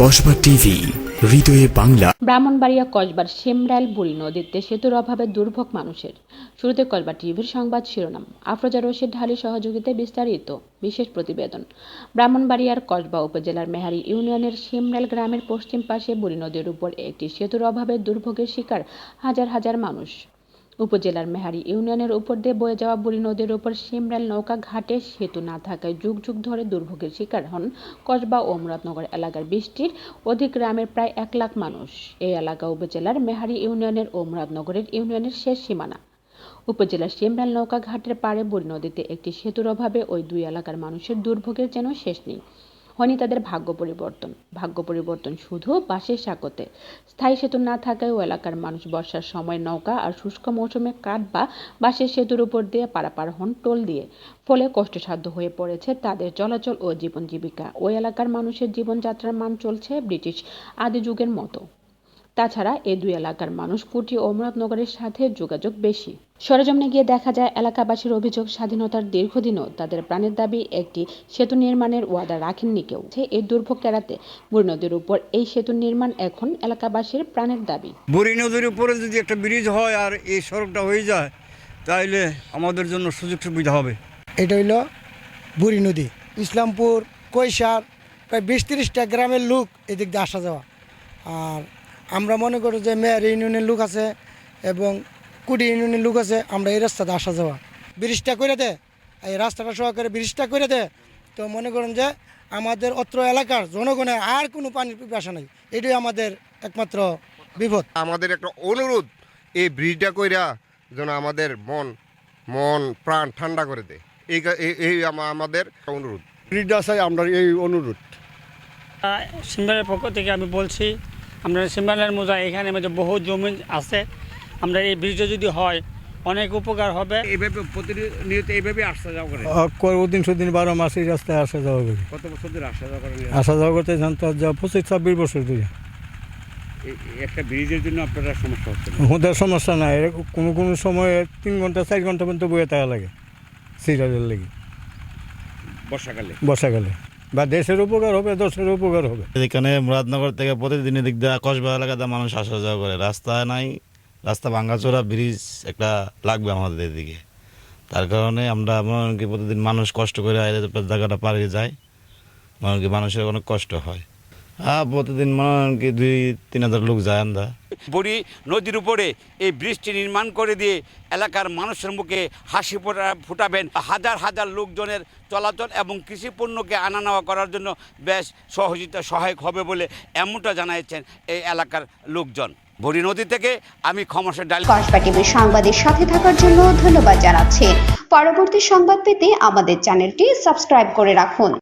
Kasba TV, হৃদয়ে বাংলা। ব্রাহ্মণবাড়িয়া কসবার সেমরাইল বুড়ি নদীতে সেতুর অভাবে দুর্ভোগ মানুষের। শুরুতে কসবা টিভির সংবাদ শিরোনাম, আফরোজা রশিদ ঢালি সহযোগিতায় বিস্তারিত, বিশেষ প্রতিবেদন। ব্রাহ্মণবাড়িয়ার কসবা উপজেলার মেহারি ইউনিয়নের সেমরাইল গ্রামের পশ্চিম পাশে বুড়ি নদীর উপর একটি সেতুর অভাবে দুর্ভোগের শিকার হাজার হাজার মানুষ। উপজেলার মেহারি ইউনিয়নের উপর দিয়ে বয়ে যাওয়া বুড়ি নদীর উপর সিমরাইল নৌকা ঘাটে সেতু না থাকায় যুগ যুগ ধরে দুর্ভোগের শিকার হন কসবা ও মুরাদনগর এলাকার বৃষ্টির অধিক গ্রামের প্রায় এক লাখ মানুষ। এই এলাকা উপজেলার মেহারি ইউনিয়নের ও মুরাদনগরের ইউনিয়নের শেষ সীমানা। উপজেলার সিমরাইল নৌকা ঘাটের পাড়ে বুড়ি নদীতে একটি সেতুর অভাবে ওই দুই এলাকার মানুষের দুর্ভোগের যেন শেষ নেই। হয়নি তাদের ভাগ্য পরিবর্তন। ভাগ্য পরিবর্তন শুধু বাঁশের সাঁকোতে। স্থায়ী সেতু না থাকায় ও এলাকার মানুষ বর্ষার সময় নৌকা আর শুষ্ক মৌসুমে কাঠ বা বাঁশের সেতুর উপর দিয়ে পারাপার হন টোল দিয়ে। ফলে কষ্টসাধ্য হয়ে পড়েছে তাদের চলাচল ও জীবন জীবিকা। ওই এলাকার মানুষের জীবনযাত্রার মান চলছে ব্রিটিশ আদি যুগের মতো। তাছাড়া এই দুই এলাকার মানুষ কুটি ও মুরাদনগরের সাথে যোগাযোগ বেশি। সরেজমিনে গিয়ে দেখা যায় এলাকাবাসীর অভিযোগ স্বাধীনতার দীর্ঘদিনও তাদের প্রাণের দাবি একটি সেতু নির্মাণের ওয়াদা রাখেননি কেউ। যে এই দুর্ভোগ এড়াতে বুড়ি নদীর উপর এই সেতু নির্মাণ এখন এলাকাবাসীর প্রাণের দাবি। বুড়ি নদীর উপরে যদি একটা ব্রিজ হয় আর এই সড়কটা হয়ে যায় তাহলে আমাদের জন্য সুযোগ সুবিধা হবে। এটা হইল বুড়ি নদী। ইসলামপুর কৈশার প্রায় বিশ তিরিশটা গ্রামের লোক এদিক দিয়ে আসা যাওয়া। আর আমরা মনে করি যে মেয়ার ইউনিয়নের লোক আছে এবং কুটি ইউনিয়নের লোক আছে আমরা এই রাস্তাতে আসা যাওয়া। ব্রিজটা করে দে এই রাস্তাটা সহকারে ব্রিজটা করে দে। তো মনে করেন যে আমাদের অত্র এলাকার জনগণের আর কোনো পানির পিপাসা নেই। এটাই আমাদের একমাত্র বিপদ। আমাদের একটা অনুরোধ এই ব্রিজটা কইরা যেন আমাদের মন মন প্রাণ ঠান্ডা করে দেয় এই এই- এই আমাদের অনুরোধ। ব্রিজটা চাই আমরা এই অনুরোধ। সিমরালের পক্ষ থেকে আমি বলছি আমরা সিমরালের মোজা এখানে মধ্যে বহু জমি আছে। আমরা এই ব্রিজটা যদি হয় অনেক উপকার হবে। এইভাবে প্রতিনিয়ত এইভাবে আসা যাওয়া করে? দিন সুদিন বারো মাস এই রাস্তায় আসা যাওয়া করে। কত বছর ধরে আসা যাওয়া করে আসা যাওয়া করতে জানতে যা পঁচিশ ছাব্বিশ বছর ধরে। একটা ব্রিজের জন্য আপনারা সমস্যা হচ্ছে না। ওদের সমস্যা নাই। কোনো কোনো সময় তিন ঘণ্টা চার ঘণ্টা পর্যন্ত বয়ে থাকা লাগে। সিরিয়ালের লেগে। বর্ষাকালে? বর্ষাকালে। বা দেশের উপকার হবে দেশের উপকার হবে। এখানে মুরাদনগর থেকে প্রতিদিন এদিক দিয়ে কসবা এলাকাতে মানুষ আসা যাওয়া করে। রাস্তা নাই, রাস্তা ভাঙ্গাচোরা ব্রিজ একটা লাগবে আমাদের এদিকে। তার কারণে আমরা মনে প্রতিদিন মানুষ কষ্ট করে জায়গাটা পাড়িয়ে যায়। মনে মানুষের অনেক কষ্ট হয়। হ্যাঁ প্রতিদিন মনে কি দুই তিন হাজার লোক যায় আমরা বুড়ি নদীর উপরে এই ব্রিজটি নির্মাণ করে দিয়ে এলাকার মানুষের মুখে হাসি ফোটা- ফুটাবেন। হাজার হাজার লোকজনের চলাচল এবং কৃষি পণ্যকে আনা নেওয়া করার জন্য বেশ সহযোগিতা সহায়ক হবে বলে এমনটা জানাচ্ছেন এই এলাকার লোকজন। বুড়ি নদী থেকে আমি ক্ষমসের ডাল কসবা টিভির সংবাদের সাথে থাকার জন্য ধন্যবাদ জানাচ্ছি। পরবর্তী সংবাদ পেতে আমাদের চ্যানেলটি সাবস্ক্রাইব করে রাখুন।